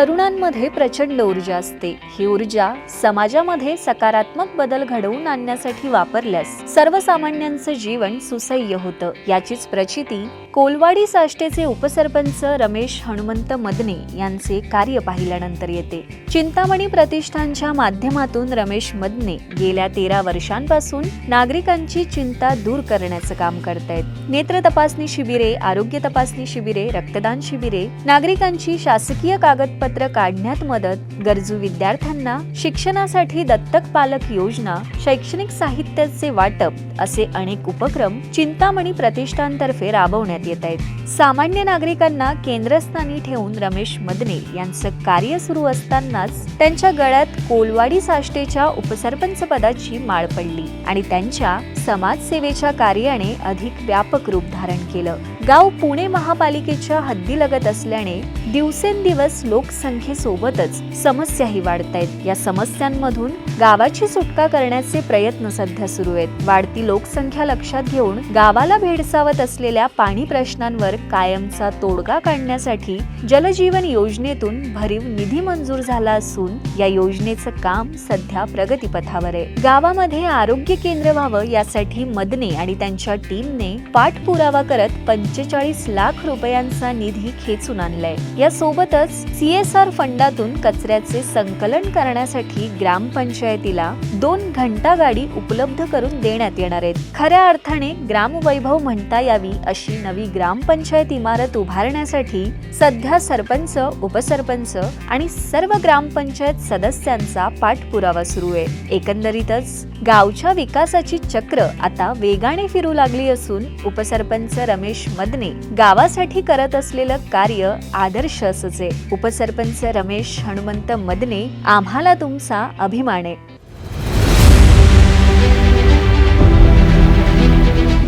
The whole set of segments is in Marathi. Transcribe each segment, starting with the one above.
तरुणांमध्ये प्रचंड ऊर्जा असते. ही ऊर्जा समाजामध्ये सकारात्मक बदल घडवून आणण्यासाठी वापरल्यास सर्वसामान्यांचं जीवन सुसह्य होतं. याचीच प्रचिती कोलवाडी साष्टेचे उपसरपंच रमेश हनुमंत मदने यांचे कार्य पाहिल्यानंतर येते. चिंतामणी प्रतिष्ठानच्या माध्यमातून रमेश मदने गेल्या तेरा वर्षांपासून नागरिकांची चिंता दूर करण्याचं काम करतायत. नेत्र तपासणी शिबिरे आरोग्य तपासणी शिबिरे रक्तदान शिबिरे नागरिकांची शासकीय कागदपत्र काढण्यात मदत गरजू विद्यार्थ्यांना शिक्षणासाठी दत्तक पालक योजना शैक्षणिक साहित्याचे वाटप असे अनेक उपक्रम चिंतामणी प्रतिष्ठानतर्फे राबवण्यात येत आहेत. सामान्य नागरिकांना केंद्रस्थानी ठेवून रमेश मदने यांचं कार्य सुरू असतानाच त्यांच्या गळ्यात कोलवाडी साष्टेच्या उपसरपंच पदाची माळ पडली आणि त्यांच्या समाजसेवेच्या कार्याने अधिक व्यापक रूप धारण केलं. गाव पुणे महापालिकेच्या हद्दीलगत असल्याने दिवसेंदिवस लोकसंख्येसोबतच समस्याही वाढत आहेत या समस्यांमधून गावाची सुटका करण्याचे प्रयत्न सध्या सुरू आहेत. वाढती लोकसंख्या लक्षात घेऊन गावाला भेडसावत असलेल्या पाणी प्रश्नांवर कायमचा तोडगा काढण्यासाठी जलजीवन योजनेतून भरीव निधी मंजूर झाला असून या योजनेचं काम सध्या प्रगतीपथावर आहे. गावामध्ये आरोग्य केंद्र व्हावं यासाठी मदने आणि त्यांच्या टीमने पाठपुरावा करत पंच पंचेचाळीस लाख रुपयांचा निधी खेचून आणलाय. यासोबतच सीएसआर फंडातून कचऱ्याचे संकलन करण्यासाठी ग्रामपंचायतीला दोन घंटा गाडी उपलब्ध करून देण्यात येणार आहेत. खऱ्या अर्थाने ग्रामवैभव म्हणता यावी अशी नवी ग्रामपंचायत इमारत उभारण्यासाठी सध्या सरपंच उपसरपंच आणि सर्व ग्रामपंचायत सदस्यांचा पाठपुरावा सुरू आहे. एकंदरीतच गावच्या विकासाची चक्र आता वेगाने फिरू लागली असून उपसरपंच रमेश मदने गावासाठी करत असलेलं कार्य आदर्श असच आहे उपसरपंच रमेश हनुमंत मदने आम्हाला तुमचा अभिमान आहे.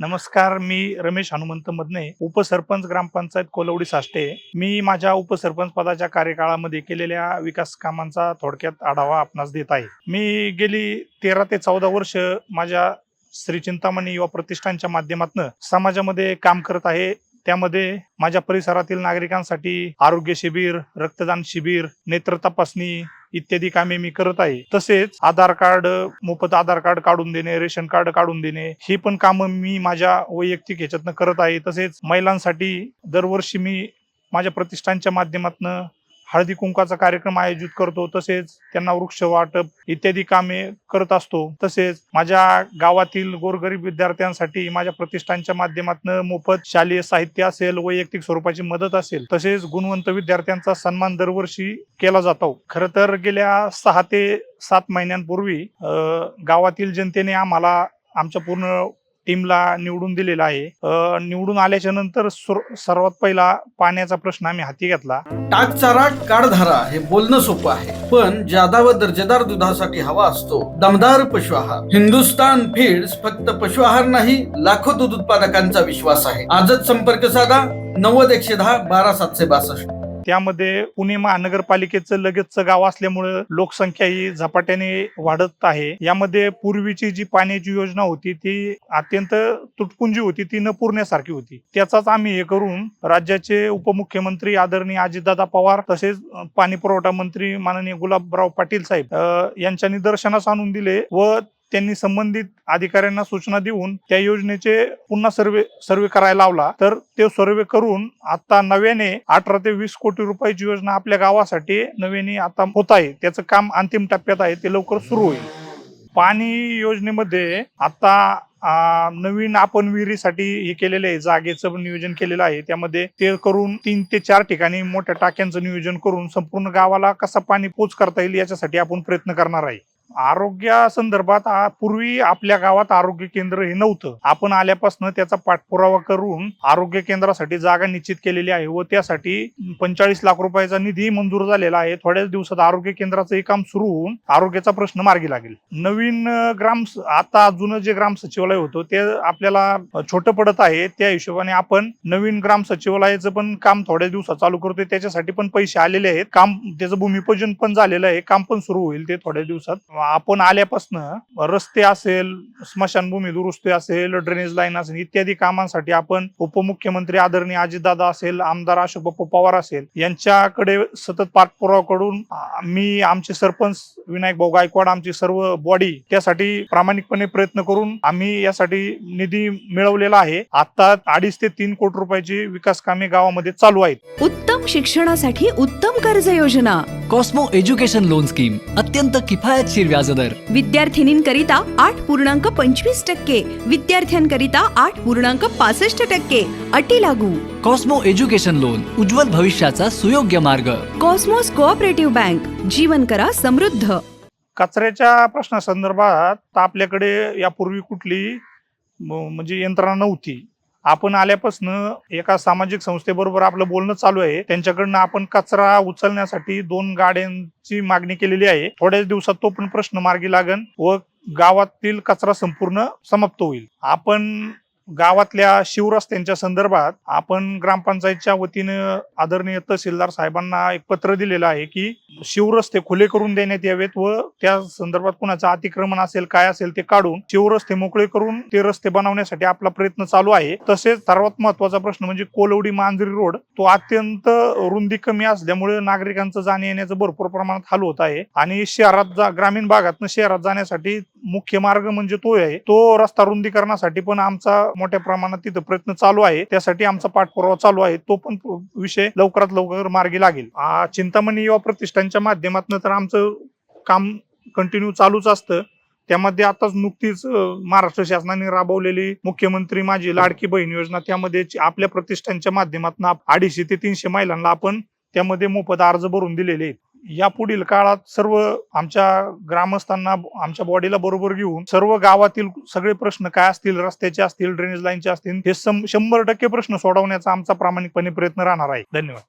नमस्कार मी रमेश हनुमंत मदने उपसरपंच ग्रामपंचायत कोलवडी साष्टे. मी माझ्या उपसरपंच पदाच्या कार्यकाळामध्ये केलेल्या विकास कामांचा थोडक्यात आढावा आपणास देत आहे. मी गेली तेरा ते चौदा वर्ष माझ्या श्री चिंतामणी युवा प्रतिष्ठानच्या माध्यमातून समाजामध्ये काम करत आहे. त्यामध्ये माझ्या परिसरातील नागरिकांसाठी आरोग्य शिबिर रक्तदान शिबिर नेत्र तपासणी इत्यादी कामे मी करत आहे. तसेच आधार कार्ड मोफत आधार कार्ड काढून देणे रेशन कार्ड काढून देणे ही पण कामं मी माझ्या वैयक्तिक ह्याच्यातनं करत आहे. तसेच महिलांसाठी दरवर्षी मी माझ्या प्रतिष्ठानच्या माध्यमातून हळदी कुंकाचा कार्यक्रम आयोजित करतो तसेच त्यांना वृक्ष वाटप इत्यादी कामे करत असतो. तसेच माझ्या गावातील गोरगरीब विद्यार्थ्यांसाठी माझ्या प्रतिष्ठानच्या माध्यमातून मोफत शालेय साहित्य असेल वैयक्तिक स्वरूपाची मदत असेल तसेच गुणवंत विद्यार्थ्यांचा सन्मान दरवर्षी केला जातो. खरं तर गेल्या सहा ते सात महिन्यांपूर्वी गावातील जनतेने आम्हाला आमच्या पूर्ण टीमला निवडून दिलेला आहे. निवडून आल्याच्यानंतर सर्वात पहिला पाण्याचा प्रश्न आम्ही हाती घेतला. टाक चारा काळधारा हे बोलणं सोपं आहे. पण जादा व दर्जेदार दुधासाठी हवा असतो दमदार पशु आहार. हिंदुस्तान फीड्स फक्त पशु आहार नाही लाखो दूध उत्पादकांचा विश्वास आहे. आजच संपर्क साधा नव्वद एकशे दहा बारा सातशे बासष्ट. त्यामध्ये पुणे महानगरपालिकेचं लगेचचं गाव असल्यामुळं लोकसंख्या ही झपाट्याने वाढत आहे. यामध्ये पूर्वीची जी पाण्याची योजना होती ती अत्यंत तुटपुंजी होती ती न पुरण्यासारखी होती. त्याचाच आम्ही हे करून राज्याचे उपमुख्यमंत्री आदरणीय अजितदादा पवार तसेच पाणी पुरवठा मंत्री माननीय गुलाबराव पाटील साहेब यांच्या निदर्शनास आणून दिले व त्यांनी संबंधित अधिकाऱ्यांना सूचना देऊन त्या योजनेचे पुन्हा सर्वे सर्वे करायला लावला. तर ते सर्वे करून आता नव्याने अठरा ते वीस कोटी रुपयाची योजना आपल्या गावासाठी नव्याने आता होत आहे. त्याचं काम अंतिम टप्प्यात आहे. ते लवकर सुरू होईल. पाणी योजनेमध्ये आता नवीन आपण विहिरीसाठी हे केलेलं आहे. जागेचं पण नियोजन केलेलं आहे. त्यामध्ये ते करून तीन ते चार ठिकाणी मोठ्या टाक्यांचं नियोजन करून संपूर्ण गावाला कसा पाणी पोच करता येईल याच्यासाठी आपण प्रयत्न करणार आहे. आरोग्या संदर्भात आ- पूर्वी आपल्या गावात आरोग्य केंद्र हे नव्हतं. आपण आल्यापासून त्याचा पाठपुरावा करून आरोग्य केंद्रासाठी जागा निश्चित केलेली आहे व त्यासाठी पंचाळीस लाख रुपयाचा निधी मंजूर झालेला आहे. थोड्याच दिवसात आरोग्य केंद्राचं हे काम सुरू होऊन आरोग्याचा प्रश्न मार्गी लागेल. नवीन अं, ग्राम आता जुनं जे ग्राम सचिवालय होतं ते आपल्याला छोटं पडत आहे. त्या हिशोबाने आपण नवीन ग्राम सचिवालयाचं पण काम थोड्या दिवसात चालू करतोय. त्याच्यासाठी पण पैसे आलेले आहेत. काम त्याचं भूमिपूजन पण झालेलं आहे. काम पण सुरू होईल ते थोड्या दिवसात. आपण आल्यापासनं रस्ते असेल स्मशानभूमी दुरुस्ती असेल ड्रेनेज लाईन असेल इत्यादी कामांसाठी आपण उपमुख्यमंत्री आदरणीय अजितदादा असेल आमदार अशोक बाप्पू पवार असेल यांच्याकडे सतत पाकपुरावाकडून मी आमचे सरपंच विनायक भाऊ गायकवाड आमची सर्व बॉडी त्यासाठी प्रामाणिकपणे प्रयत्न करून आम्ही यासाठी निधी मिळवलेला आहे. आता अडीच ते तीन कोटी रुपयाची विकास कामे गावामध्ये चालू आहेत. उत्तम शिक्षणासाठी उत्तम कर्ज योजना कॉस्मो एज्युकेशन लोन स्कीम अत्यंत किफायतशीर व्याजदर. विद्यार्थिनींकरिता आठ पूर्णांक पंचवीस टक्के. विद्यार्थ्यांकरिता आठ पूर्णांक पासष्ट टक्के. अटी लागू. कॉस्मो एज्युकेशन लोन उज्ज्वल भविष्याचा सुयोग्य मार्ग. कॉस्मोस कोऑपरेटिव्ह बँक जीवन करा समृद्ध. कचऱ्याच्या प्रश्नासंदर्भात आपल्याकडे यापूर्वी कुठली म्हणजे यंत्रणा नव्हती. आपण आल्यापासून एका सामाजिक संस्थेबरोबर आपलं बोलणं चालू आहे. त्यांच्याकडनं आपण कचरा उचलण्यासाठी दोन गाड्यांची मागणी केलेली आहे. थोड्याच दिवसात तो पण प्रश्न मार्गी लागन व गावातील कचरा संपूर्ण समाप्त होईल. आपण गावातल्या शिवरस्त्यांच्या संदर्भात आपण ग्रामपंचायतच्या वतीनं आदरणीय तहसीलदार साहेबांना एक पत्र दिलेलं आहे की शिवरस्ते खुले करून देण्यात यावेत व त्या संदर्भात कुणाचं अतिक्रमण असेल काय असेल ते काढून शिवरस्ते मोकळे करून ते रस्ते बनवण्यासाठी आपला प्रयत्न चालू आहे. तसेच सर्वात महत्त्वाचा प्रश्न म्हणजे कोलवडी मांजरी रोड तो अत्यंत रुंदी कमी असल्यामुळे नागरिकांचं जाणे येण्याचं भरपूर प्रमाणात हाल होत आहे. आणि शहरात जा ग्रामीण भागातनं शहरात जाण्यासाठी मुख्य मार्ग म्हणजे तो आहे. तो रस्ता रुंदीकरणासाठी पण आमचा मोठ्या प्रमाणात तिथं प्रयत्न चालू आहे. त्यासाठी आमचा पाठपुरावा चालू आहे. तो पण विषय लवकरात लवकर मार्गी लागेल. चिंतामणी युवा प्रतिष्ठानच्या माध्यमातून तर आमचं काम कंटिन्यू चालूच असतं. त्यामध्ये आताच नुकतीच महाराष्ट्र शासनाने राबवलेली मुख्यमंत्री माझी लाडकी बहीण योजना त्यामध्ये आपल्या प्रतिष्ठानच्या माध्यमातून अडीचशे ते तीनशे महिलांना आपण त्यामध्ये मोफत अर्ज भरून दिलेले आहेत. या पुढील काळात सर्व आमच्या ग्रामस्थांना आमच्या बॉडीला बरोबर घेऊन सर्व गावातील सगळे प्रश्न काय असतील रस्त्याचे असतील ड्रेनेज लाईनचे असतील हे शंभर टक्के प्रश्न सोडवण्याचा आमचा प्रामाणिकपणे प्रयत्न राहणार आहे. धन्यवाद.